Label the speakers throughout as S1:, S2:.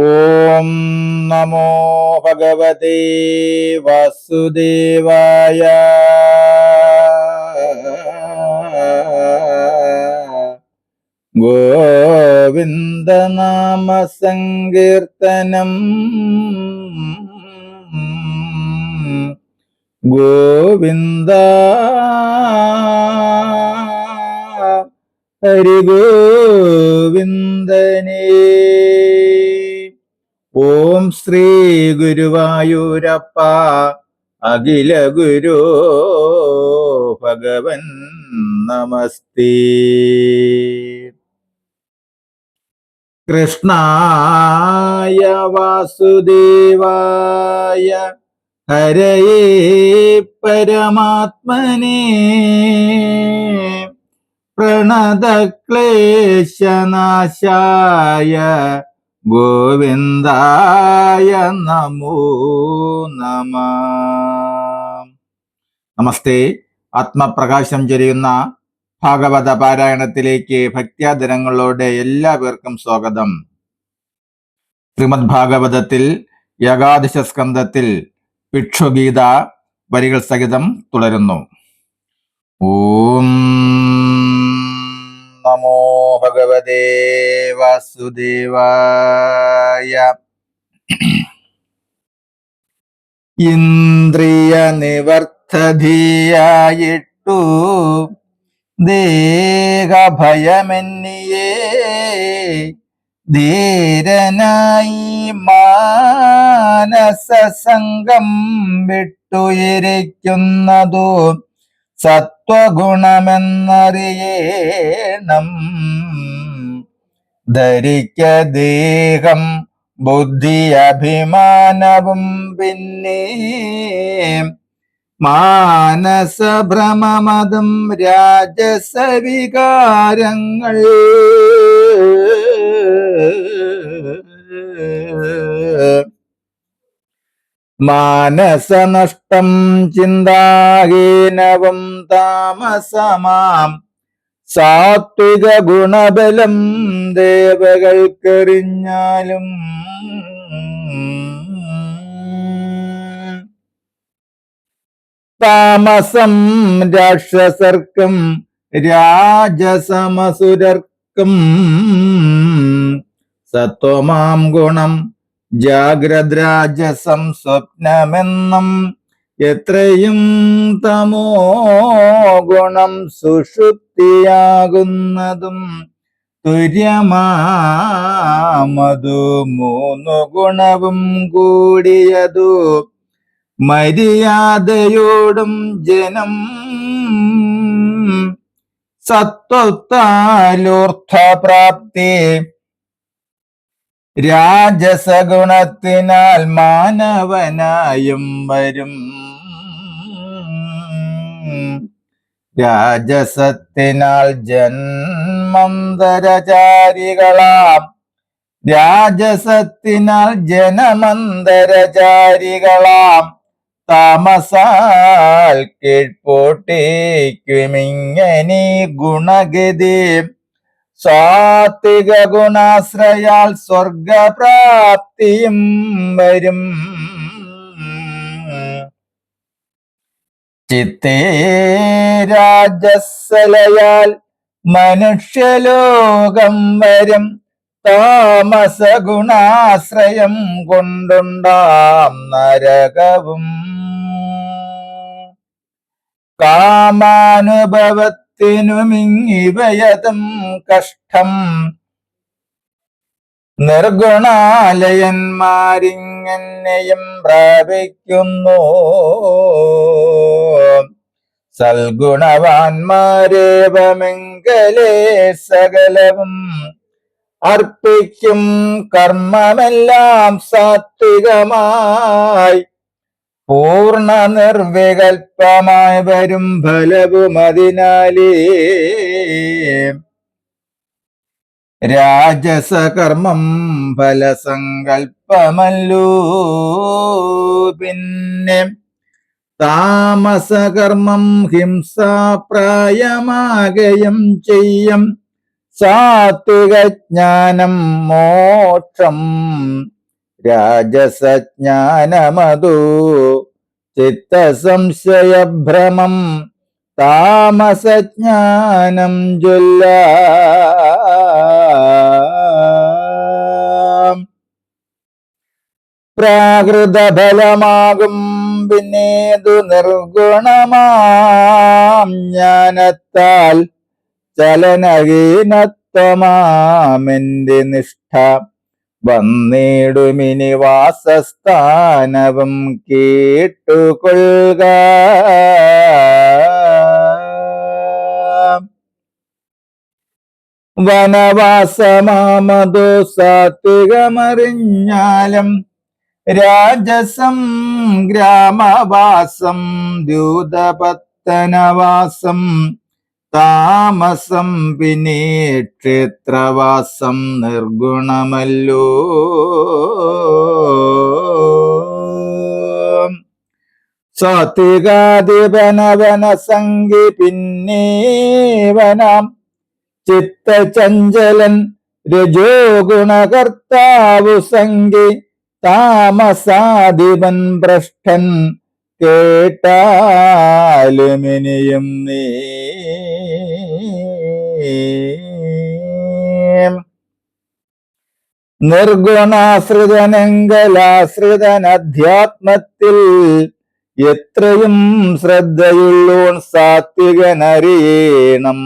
S1: ഓം നമോ ഭഗവതേ വാസുദേവായ. ഗോവിന്ദനാമ സങ്കീർത്തനം ഗോവിന്ദ ഹരിഗോവിന്ദനേ. ഓം ശ്രീ ഗുരുവായൂരപ്പ അഖില ഗുരു ഭഗവൻ നമസ്തി. കൃഷ്ണായ വാസുദേവായ ഹരയേ പരമാത്മനേ. പ്രണതക്ലേശനാശായ ഗോവിന്ദായ നമോ നമ. നമസ്തേ. ആത്മപ്രകാശം ചൊരിയുന്ന ഭാഗവത പാരായണത്തിലേക്ക് ഭക്ത്യാദരങ്ങളോടെ എല്ലാവർക്കും സ്വാഗതം. ശ്രീമദ് ഭാഗവതത്തിൽ ഏകാദശ സ്കന്ധത്തിൽ ഭിക്ഷുഗീത വരികൾ സഹിതം തുടരുന്നു. ഓം നമോ ഭഗവതേ വാസുദേവായ. ഇന്ദ്രിയ നിവർത്തധിയായിട്ടു ദേഹഭയമെന്നിയേ ധീരനായി മാനസസംഗം വിട്ടുയിരിക്കുന്നതു സത്വഗുണമെന്നറിയേണം. ധരിക്ക ദേഹം ബുദ്ധി അഭിമാനവും പിന്നെ മാനസഭ്രമമതും രാജസവികാരങ്ങൾ. മാനസനഷ്ടം ചിന്താഹീനവും താമസമാം. സാത്വിക ഗുണബലം ദേവകൾക്കെറിഞ്ഞാലും താമസം രാക്ഷസർക്കും രാജസമസുരർക്കും സത്വമാം ഗുണം ജാഗ്രത് രാജസം സ്വപ്നമെന്നും എത്രയും തമോ ഗുണം സുഷുപ്തിയാകുന്നതും തുര്യമാമതു മൂന്നു ഗുണവും കൂടിയതു മര്യാദയോടും ജനം സത്വത്താലൂർദ്ധപ്രാപ്തി രാജസഗുണത്തിനാൽ മാനവനായും വരും. രാജസത്തിനാൽ ജന്മന്തരചാരികളാം രാജസത്തിനാൽ ജനമന്തരചാരികളാം. താമസാൽ കീഴ്പോട്ടേക്കുമിങ്ങനെ ഗുണഗതി. സാത്വിക ഗുണാശ്രയാൽ സ്വർഗപ്രാപ്തിയും വരും. ചിത്തേ രാജസ്സലയാൽ മനുഷ്യലോകം വരും. താമസ ഗുണാശ്രയം കൊണ്ടുണ്ടാം നരകവും. കാമാനുഭവത്തിനുമിങ്ങിവയതും കഷ്ടം. നിർഗുണാലയന്മാരിങ്ങനെയും പ്രാപിക്കുന്നു. സൽഗുണവാന്മാരേവമെങ്കലേ സകലവും അർപ്പിക്കും. കർമ്മമെല്ലാം സാത്വികമായി പൂർണ നിർവികൽപ്പമായി വരും ഫലവുമതിനാലേ രാജസകർമ്മം ഫലസങ്കൽപ്പമല്ലോ. പിന്നെ താമസകർമ്മം ഹിംസാപ്രായമാകയും ചെയ്യും. സാത്വികജ്ഞാനം മോക്ഷം. രാജസജ്ഞാനമതു. ചിത്തസംശയഭ്രമം താമസജ്ഞാനം ജ്വല്ല. പ്രാകൃതഫലമാകും പിന്നേതു നിർഗുണമാം ജ്ഞാനത്താൽ ചലനഹീനത്വമാമെന്റെ നിഷ്ഠ. വന്നിടുമിനി വാസസ്ഥാനവും കേട്ടുകൊള്ളുക. വനവാസമാമതോ സാത്വികമറിഞ്ഞാലും രാജസം ഗ്രാമവാസം ദ്യൂതപത്തനവാസം താമസം പിന്നെ ക്ഷേത്രവാസം നിർഗുണമല്ലോ. സാത്വികാധിപനവന സംഗി പിന്നെ വനാം ചിത്തചഞ്ചലൻ രജോ ഗുണകർത്താവു സംഗി താമസാധിപൻ ഭ്രഷ്ടൻ കേട്ടാലുമിനിയും നീ നിർഗുണാശ്രിതനെങ്കലാശ്രിതൻ അധ്യാത്മത്തിൽ എത്രയും ശ്രദ്ധയുള്ളോൺ സാത്വികനറിയണം.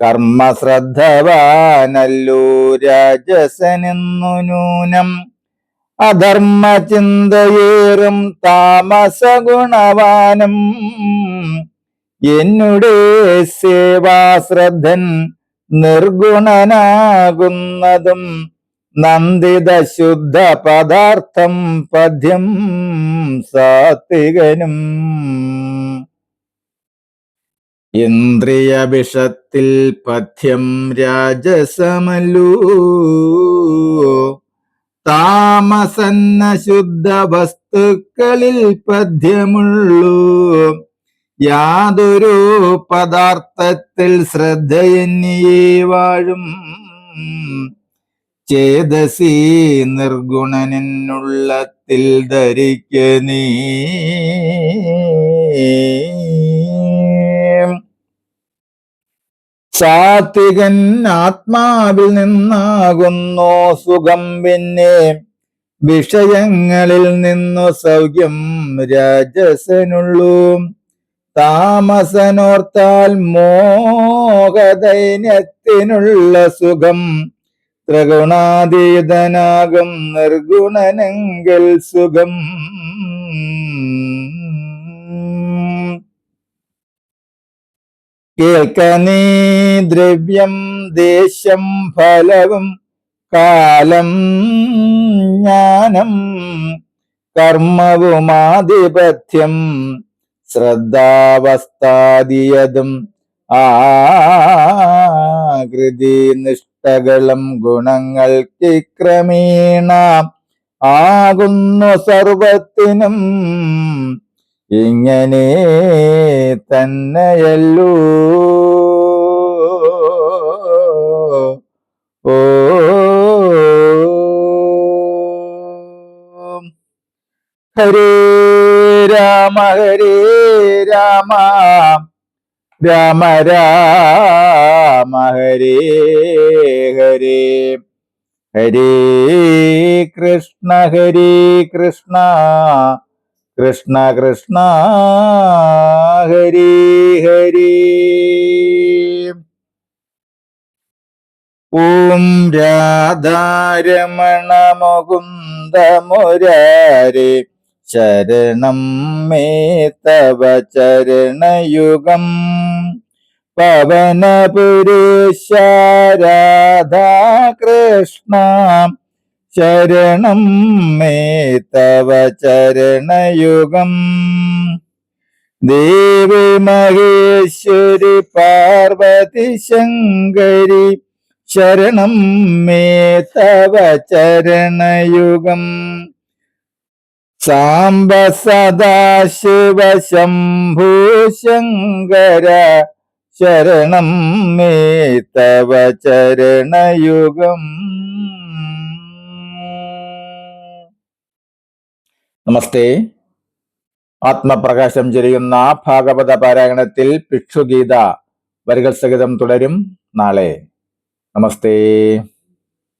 S1: കർമ്മശ്രദ്ധവാനല്ലോ രാജസനെന്നു നൂനം അധർമ്മ ചിന്തയേറും താമസഗുണവാനും. എന്നുടെ സേവാശ്രദ്ധൻ നിർഗുണനാകുന്നതും നന്ദിത ശുദ്ധ പദാർത്ഥം പദ്യം സാത്വികനും. ഇന്ദ്രിയവിഷത്തിൽ പഥ്യം രാജസമല്ലൂ. താമസന്ന ശുദ്ധ വസ്തുക്കളിൽ പദ്യമുള്ളൂ യാതൊരു പദാർത്ഥത്തിൽ ശ്രദ്ധയെന്നിയേ വാഴും. ചേതസി നിർഗുണനെന്നുള്ളത്തിൽ ധരിക്ക നീ. സാത്വികൻ ആത്മാവിൽ നിന്നാകുന്നു സുഖം പിന്നെ വിഷയങ്ങളിൽ നിന്നു സൗഖ്യം രാജസനുള്ളൂ. താമസനോർത്താൽ മോഹദൈന്യത്തിനുള്ള സുഖം ത്രിഗുണാതീതനാകും നിർഗുണനെങ്കിൽ സുഖം. കേൾക്ക നീ ദ്രവ്യം ദേശം ഫലവും കാലം ജ്ഞാനം കർമ്മവുമാധിപത്യം ശ്രദ്ധാവസ്ഥാദിയതും ആകൃതി നിഷ്ഠകളും ഗുണങ്ങൾക്ക് ക്രമേണ ആകുന്നു സർവത്തിനും ഇങ്ങനെ തന്നെയല്ലൂ. ഓ. ഹരേ രാമ ഹരേ രാമ. രാമ രാമ ഹരേ ഹരേ. ഹരേ കൃഷ്ണ ഹരേ കൃഷ്ണ. കൃഷ്ണ കൃഷ്ണ ഹരി ഹരി. ഓം രാധാരമണ മുകുന്ദ മുരാരി ശരണം മേ തവ ചരണയുഗം. പവനപുരുഷ രാധാകൃഷ്ണ ശരണം മേ തവ ചരണയുഗം. ദേവി മഹേശ്വരി പാർവതി ശങ്കരി ശരണം മേ തവ ചരണയുഗം. സാംബ സദാശിവ ശംഭൂ ശങ്കര ശരണം മേ തവ ചരണയുഗം. നമസ്തേ. ആത്മപ്രകാശം ചെരിയുന്ന ഭാഗവത പാരായണത്തിൽ ഭിക്ഷുഗീത വരികൾ സഹിതം തുടരും നാളെ. നമസ്തേ.